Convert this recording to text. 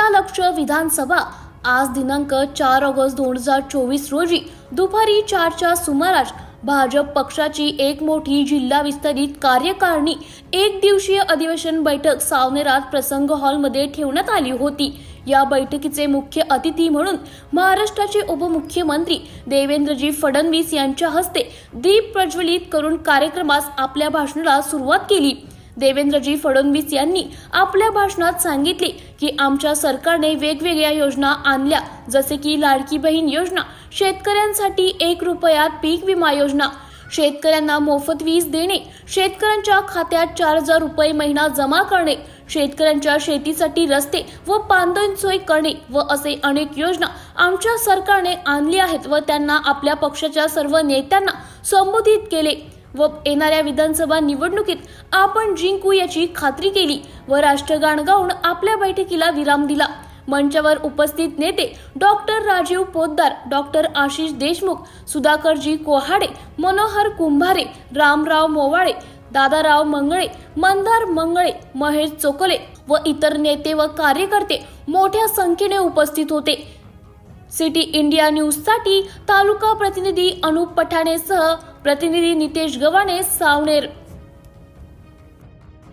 अध्यक्ष विधानसभा. आज दिनांक चार ऑगस्ट दोन हजार चोवीस रोजी दुपारी चारच्या सुमारास भाजप पक्षाची एक मोठी जिल्हा विस्तारित कार्यकारिणी एक दिवसीय अधिवेशन बैठक सावनेरात प्रसंग हॉलमध्ये ठेवण्यात आली होती. या बैठकीचे मुख्य अतिथी म्हणून महाराष्ट्राचे उपमुख्यमंत्री देवेंद्रजी फडणवीस यांच्या हस्ते दीप प्रज्वलित करून कार्यक्रमास आपल्या भाषणाला सुरुवात केली. देवेंद्रजी फडणवीस यांनी आपल्या भाषणात सांगितले की आमच्या सरकारने वेगवेगळ्या योजना आणल्या जसे की लाडकी बहीण योजना शेतकऱ्यांसाठी एक रुपयात पीक विमा योजना शेतकऱ्यांना मोफत वीज देणे शेतकऱ्यांच्या खात्यात चार हजार रुपये महिना जमा करणे शेतकऱ्यांच्या शेतीसाठी रस्ते व पांदन सोय करणे व असे अनेक योजना आमच्या सरकारने आणली आहेत व त्यांना आपल्या पक्षाच्या सर्व नेत्यांना संबोधित केले. व येणाऱ्या विधानसभा निवडणुकीत आपण जिंकू याची खात्री केली व राष्ट्रगान गाऊन आपल्या बैठकीला विराम दिला. मंचावर उपस्थित नेते डॉक्टर राजीव पोद्दार डॉक्टर आशिष देशमुख सुधाकरजी कोहाडे मनोहर कुंभारे रामराव मोवाळे दादाराव मंगळे मंदार मंगळे महेश चोकले व इतर नेते व कार्यकर्ते मोठ्या संख्येने उपस्थित होते. सिटी इंडिया न्यूजसाठी तालुका प्रतिनिधी अनुप पठाणेसह प्रतिनिधी नितेश गवाणे सावनेर.